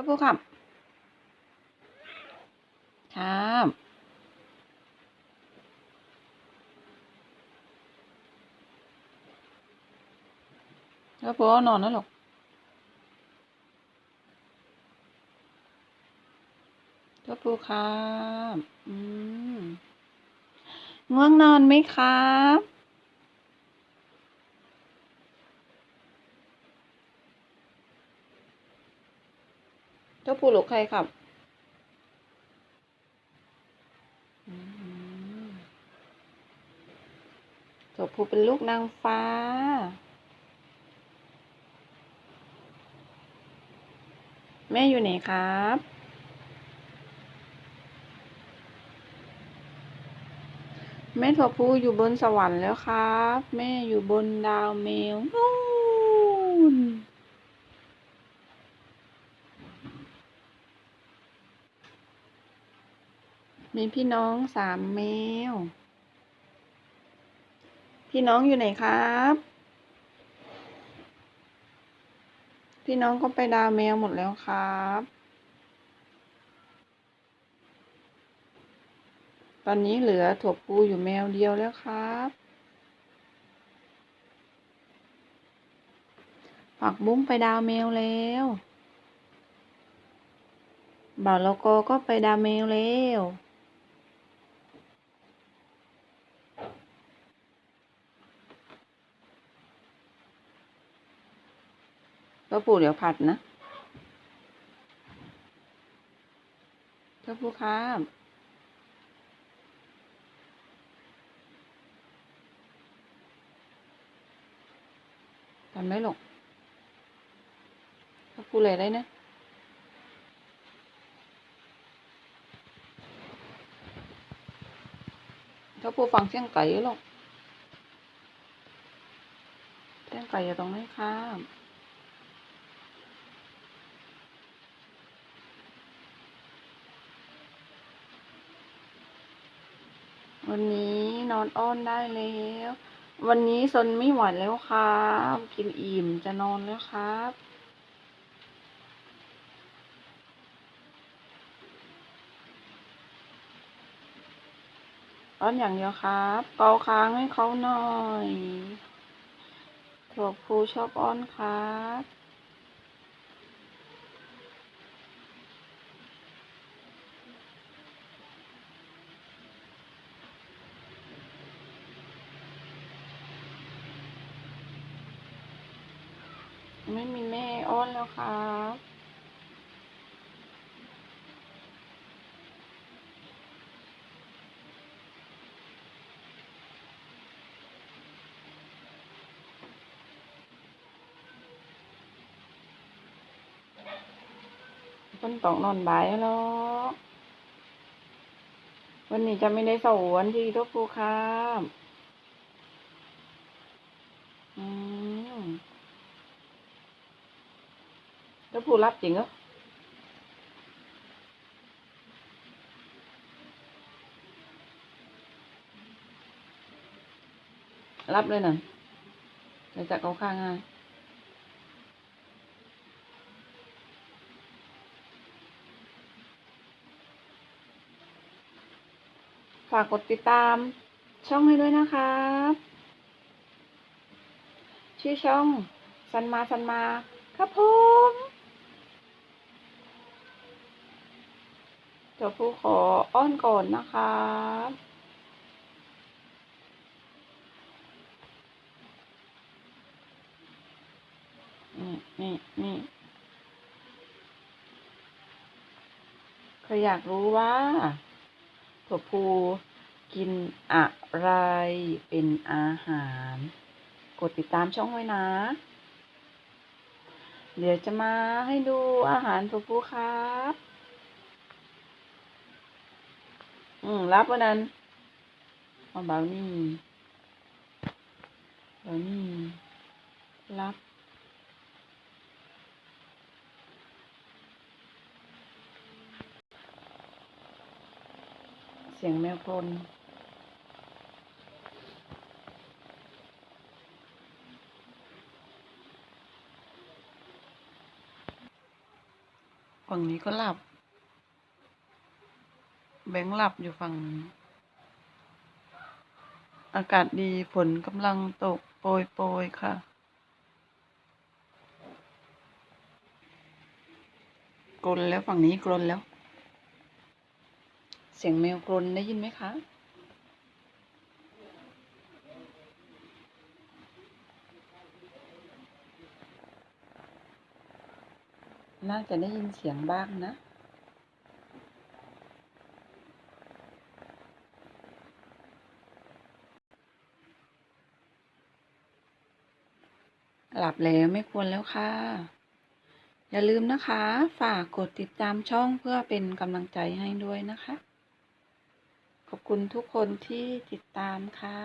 ก็พูดครับ ครับก็พูดนอนแล้วหรอกก็พูครับ อืม ง่วงนอนไหมครับ เจ้าปูหลกใครครับอืมเจ้าปูเป็นลูกนางฟ้า แม่อยู่ไหนครับแม่ถั่วพูอยู่บนสวรรค์แล้วครับ แม่อยู่บนดาวเมลนู่น มีพี่น้องสามแมว พี่น้องอยู่ไหนครับ พี่น้องก็ไปดาวแมวหมดแล้วครับ ตอนนี้เหลือถั่วปูอยู่แมวเดียวแล้วครับ ผักบุ้งไปดาวแมวแล้วบ่าวโลโกก็ไปดาวแมวแล้ว ก็ปูเดี๋ยวผัดนะก็ปูครับทำได้หรอกก็ปูเลยได้นะถ้าปูฟังเสียงไก่หรอกเสียงไก่อยู่ตรงนี้ครับ วันนี้นอนอ้อนได้แล้ว วันนี้ซนไม่ไหวแล้วครับ กินอิ่มจะนอนแล้วครับอ้อนอย่างเดียวครับเกาค้างให้เขาหน่อยถั่วพูชอบอ้อนครับ ไม่มีแม่อ้อนแล้วครับคนต้องนอนบ่ายแล้ว วันนี้จะไม่ได้สวนที่ทุกภูครับอืม แล้วผู้รับจริงเหรอรับเลยน่ะเดี๋ยจะเอาข้างง่ายฝากกดติดตามช่องให้ด้วยนะครับ ชื่อช่อง สันมาสันมา ครับผมเดี๋ยวผู้ขออ้อนก่อนนะครับนี่นี่นี่เขาอยากรู้ว่าถั่วพูกินอะไรเป็นอาหาร กดติดตามช่องไว้นะ เดี๋ยวจะมาให้ดูอาหารถั่วพูครับ อืมรับวันนั้นเอาเบานี่เบานี่รับเสียงแมวกรนฝั่งนี้ก็หลับ แบงค์หลับอยู่ฝั่งนี้อากาศดีฝนกำลังตกโปรยโปรยๆค่ะกรนแล้วฝั่งนี้กรนแล้ว เสียงแมวกรนได้ยินไหมคะน่าจะได้ยินเสียงบ้างนะ หลับแล้วไม่ควรแล้วค่ะ อย่าลืมนะคะ ฝากกดติดตามช่องเพื่อเป็นกำลังใจให้ด้วยนะคะ ขอบคุณทุกคนที่ติดตามค่ะ